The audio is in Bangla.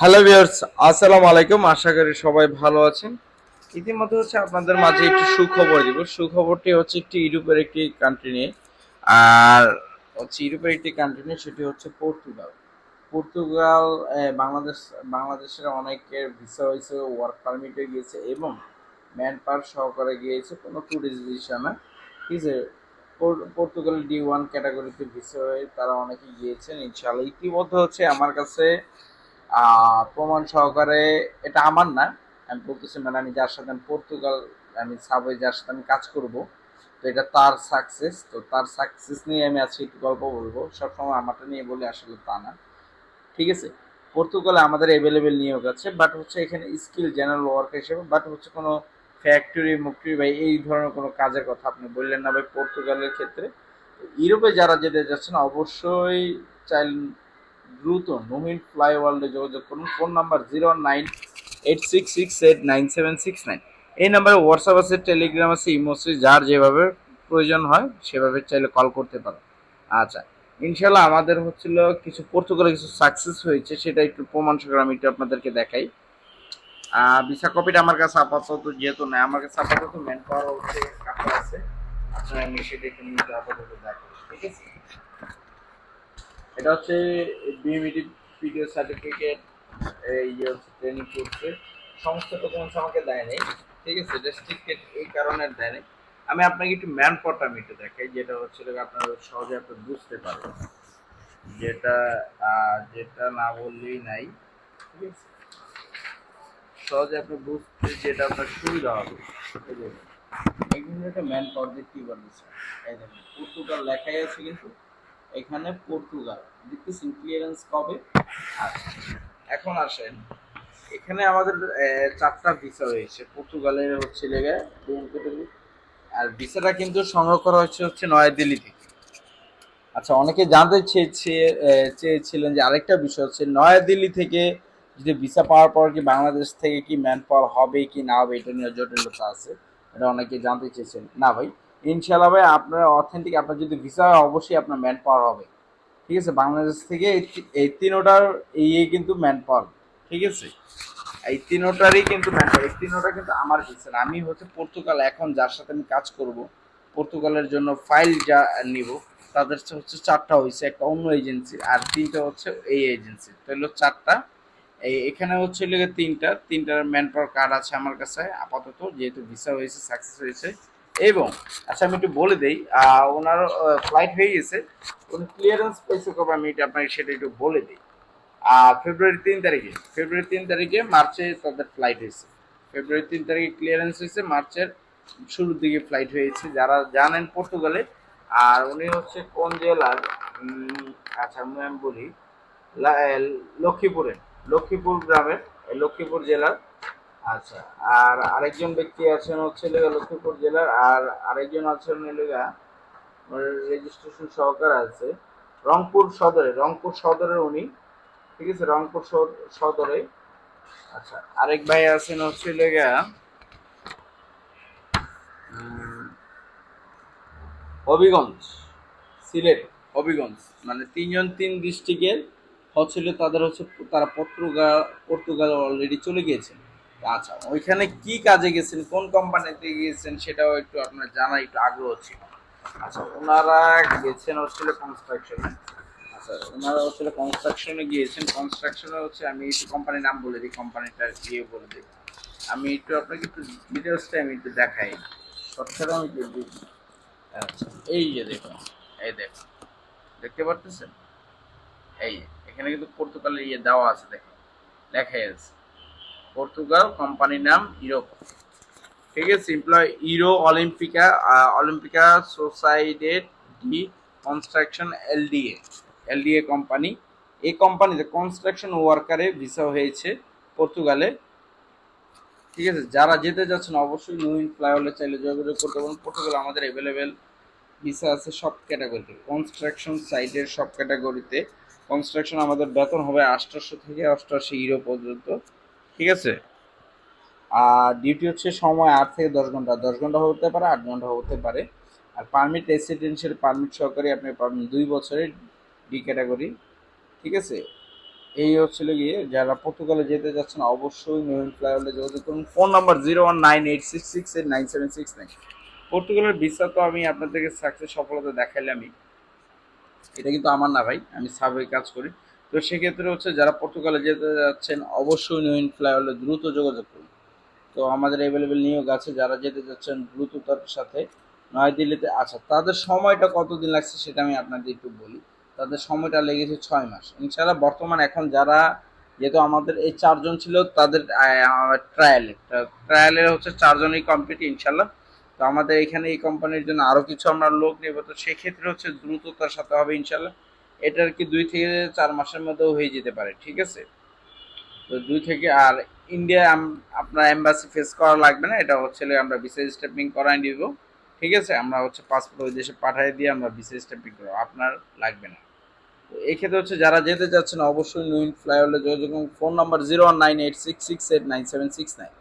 হ্যালো ভিউয়ার্স, আসসালামু আলাইকুম। আশা করি সবাই ভালো আছেন। ইতিমধ্যে হচ্ছে আপনাদের মাঝে একটি সুখবর দিব। সুখবরটি হচ্ছে একটি ইউরোপের একটি কান্ট্রি নিয়ে। আর হচ্ছে ইউরোপের একটি কান্ট্রি নিয়ে সেটি হচ্ছে পর্তুগাল। পর্তুগাল বাংলাদেশ, বাংলাদেশের অনেকের ভিসা হয়েছে ওয়ার্ক পারমিটে গিয়েছে এবং ম্যান পাওয়ার সহকারে গিয়েছে কোনো ট্যুরিস্ট ভিসা না। ঠিক আছে? পর- পর্তুগাল ডি ওয়ান ক্যাটাগরিতে ভিসা হয়ে তারা অনেকে গিয়েছেন। ইনশাআল্লাহ ইতিমধ্যে হচ্ছে আমার কাছে প্রমাণ সহকারে এটা আমার না, আমি বলতেছি মানে আমি যার সাথে আমি পর্তুগাল আমি সাবওয়ে যার সাথে আমি কাজ করব, তো এটা তার সাকসেস তো তার সাকসেস নিয়ে আমি আজকে একটু গল্প বলব। সবসময় আমারটা নিয়ে বলি আসলে তা না। ঠিক আছে? পর্তুগালে আমাদের অ্যাভেলেবেল নিয়োগ আছে বাট হচ্ছে এখানে স্কিল জেনারেল ওয়ার্ক হিসেবে বাট হচ্ছে কোনো ফ্যাক্টরি মুক্টরি বা এই ধরনের কোনো কাজের কথা আপনি বললেন না ভাই পর্তুগালের ক্ষেত্রে। ইউরোপে যারা যেতে যাচ্ছেন, অবশ্যই চাইল দ্রুত নহিন ফ্লাই ওয়ার্ল্ডে যোগাযোগ করুন। Phone number zero nine eight six six eight nine seven six nine এই নাম্বারে হোয়াটসঅ্যাপ আছে টেলিগ্রাম আছে ইমো আছে, যার যেভাবে প্রয়োজন হয়, সেভাবে চাইলে কল করতে পারো। আচ্ছা ইনশাল্লাহ আমাদের হচ্ছিল কিছু পর্তুগালে কিছু সাকসেস হয়েছে, সেটা একটু প্রমাণ সহকারে আমি একটু আপনাদেরকে দেখাই। ভিসা কপিটা আমার কাছে আপাতত যেহেতু নেই, আমার কাছে আপাতত ম্যান পাওয়ার হচ্ছে কাপড় আছে। আপনারা আমি সেটা একটু আপাতত দেখাই ঠিক আছে? এটা হচ্ছে বিএমইডি ভিডিও সার্টিফিকেট এই হচ্ছে ট্রেনিং করছে সমস্ত ডকুমেন্টস আমাকে দেয় নাই ঠিক আছে? রেস্ট্রিক্টেড এই কারণে দেয় নাই। আমি আপনাকে একটু ম্যান পটটা আমি একটু দেখাই যেটা হচ্ছে আপনারা সহজে আপনি বুঝতে পারবেন। যেটা যেটা না বললেই নাই ঠিক আছে? সহজে আপনি বুঝতে যেটা আপনার সুবিধা হবে। এই যে, এখানে একটা ম্যান পাওয়ার দিয়ে কি বলছে এই দেখেন পর্তুগাল লেখাই আছে কিন্তু এখানে পর্তুগাল। দেখতেছেন ক্লিয়ারেন্স কবে? আচ্ছা। এখন আসেন। এখানে আমাদের চারটা ভিসা হয়েছে পর্তুগালের হচ্ছে লেগে আর ভিসাটা কিন্তু সংগ্রহ করা হচ্ছে হচ্ছে নয়াদিল্লি থেকে। আচ্ছা অনেকে জানতে চেয়েছে চেয়েছিলেন যে আরেকটা বিষয় হচ্ছে, নয়াদিল্লি থেকে যদি ভিসা পাওয়ার পর কি বাংলাদেশ থেকে কি ম্যান পাওয়ার হবে কি না হবে, এটা নিয়ে জটিলতা আছে। এটা অনেকে জানতে চেয়েছেন। না ভাই ইনশাল্লাহ ভাই, আপনার অথেন্টিক আপনার যদি ভিসা হয়, অবশ্যই আপনার ম্যান পাওয়ার হবে। ঠিক আছে? বাংলাদেশ থেকে এই তিনোটার এই কিন্তু ম্যান পাওয়ার ঠিক আছে? এই তিনোটারই কিন্তু ম্যান পাওয়ার এই তিনোটা কিন্তু আমার ভিসা আমি হচ্ছে পর্তুগাল। এখন যার সাথে আমি কাজ করব, পর্তুগালের জন্য ফাইল যা নিব, তাদের হচ্ছে চারটা হয়েছে একটা অন্য এজেন্সি আর তিনটা হচ্ছে এই এজেন্সি তাহলে চারটা। এই এখানে হচ্ছে তিনটা। তিনটার ম্যান পাওয়ার কার্ড আছে আমার কাছে। আপাতত যেহেতু ভিসা হয়েছে সাকসেস হয়েছে এবং আচ্ছা আমি একটু বলে দেই ওনার ফ্লাইট হয়ে গেছে। উনি ক্লিয়ারেন্স পেয়েছে কবে আমি এটা আপনাকে সেটা একটু বলে দিই। ফেব্রুয়ারি তিন তারিখে ফেব্রুয়ারি তিন তারিখে মার্চে তাদের ফ্লাইট হয়েছে। ফেব্রুয়ারি তিন তারিখে ক্লিয়ারেন্স হয়েছে, মার্চের শুরুর দিকে ফ্লাইট হয়েছে। যারা জানেন পর্তুগালে, আর উনি হচ্ছে কোন জেলার আচ্ছা আমি বলি লক্ষ্মীপুরে, লক্ষ্মীপুর গ্রামের লক্ষ্মীপুর জেলার আচ্ছা আর আরেকজন ব্যক্তি আছেন হচ্ছে লক্ষ্মীপুর জেলার, আর আরেকজন আছেন লেগা রেজিস্ট্রেশন সহকার আছে। রংপুর সদরে রংপুর সদরে উনি, ঠিক আছে? রংপুর সদ- সদরে। আচ্ছা আরেক ভাই আছেন হচ্ছে লেগা হবিগঞ্জ, সিলেট, হবিগঞ্জ। মানে তিনজন তিন ডিস্ট্রিক্টের হচ্ছিল তাদের হচ্ছে তারা পর্তুগাল পর্তুগাল অলরেডি চলে গিয়েছেন আচ্ছা ওইখানে কি কাজে গেছেন? কোন কোম্পানিতে গিয়েছেন? সেটাও একটু আপনার জানা একটু আগ্রহ ছিল। আচ্ছা ওনারা গেছেন হচ্ছিল কনস্ট্রাকশনে আচ্ছা ওনারা হচ্ছিল কনস্ট্রাকশনে গিয়েছেন। কনস্ট্রাকশনে হচ্ছে আমি একটু কোম্পানির নাম বলে দিই কোম্পানিটার ইয়ে বলে দিই। আমি একটু আপনাকে একটু ডিটেলসটা আমি একটু দেখাই। শর্টকাটে আমি আচ্ছা এই যে দেখুন, এই দেখুন। দেখতে পারতেছেন? এই এখানে কিন্তু পর্তুগালের ইয়ে দেওয়া আছে, দেখুন। লেখাই আছে। পর্তুগাল কোম্পানির নাম ইউরোপ ঠিক আছে employ euro Olimpica Olimpica Sociedade de construction LDA. LDA company. এই কোম্পানিতে কনস্ট্রাকশন ওয়ার্কারে ভিসা হয়েছে পর্তুগালে। ঠিক আছে, যারা যেতে যাচ্ছেন, অবশ্যই নুইন ফ্লাইওভারে চাইলে যোগাযোগ করতে পারেন। পর্তুগাল আমাদের অ্যাভেলেবেল ভিসা আছে সব ক্যাটাগরিতে কনস্ট্রাকশন সাইটের সব ক্যাটাগরিতে কনস্ট্রাকশন আমাদের বেতন হবে আটশোশো থেকে অষ্টআশি ইউরো পর্যন্ত। ঠিক আছে? আর ডিউটি হচ্ছে সময় আট থেকে দশ ঘণ্টা। দশ ঘণ্টা হতে পারে, আট ঘণ্টা হতে পারে। আর পারমিট রেসিডেন্সিয়াল পারমিট সহকারে আপনি পাবেন দুই বছরের ডি ক্যাটাগরি ঠিক আছে? এই হচ্ছিল গিয়ে, যারা পর্তুগালে যেতে যাচ্ছেন, অবশ্যই নোয়েন ফ্লাইওভারে যোগাযোগ করুন। Phone number zero one nine eight six six eight nine seven six nine পর্তুগালের ভিসা তো আমি আপনাদেরকে সাকসেস সফলতা দেখাইলামই। এটা কিন্তু আমার না ভাই, আমি সার্ভে কাজ করি। তো সেক্ষেত্রে হচ্ছে যারা পর্তুগালে যেতে যাচ্ছেন, অবশ্যই নোয়েন ফ্লাইওভারে দ্রুত যোগাযোগ করুন। তো আমাদের অ্যাভেলেবেল নিয়োগ আছে, যারা যেতে যাচ্ছেন দ্রুততার সাথে নয়াদিল্লিতে আচ্ছা তাদের সময়টা কতদিন লাগছে সেটা আমি আপনাদের একটু বলি। তাদের সময়টা লেগেছে ছয় মাস। ইনশাআল্লাহ বর্তমান এখন যারা, যেহেতু আমাদের এই চারজন ছিল, তাদের ট্রায়ালে ট্রায়ালের হচ্ছে চারজনই কমপ্লিট ইনশাল্লাহ তো আমাদের এখানে এই কোম্পানির জন্য আরও কিছু আমরা লোক নেব। তো সেক্ষেত্রে হচ্ছে দ্রুততার সাথে হবে ইনশাল্লাহ এটার কি দুই থেকে চার মাসের মধ্যেও হয়ে যেতে পারে, ঠিক আছে? তো দুই থেকে, আর ইন্ডিয়া আপনার এম্বাসি ফেস করা লাগবে না, এটা হচ্ছে আমরা বিসিএস স্টেপিং করাই দিব ঠিক আছে? আমরা হচ্ছে পাসপোর্ট ওই দেশে পাঠিয়ে দিয়ে আমরা বিসিএস স্টেপিং করব, আপনার লাগবে না। তো এক্ষেত্রে হচ্ছে যারা যেতে চাচ্ছেন, অবশ্যই নুইন ফ্লাইওভারে যোগাযোগ phone number zero one nine eight six six eight nine seven six nine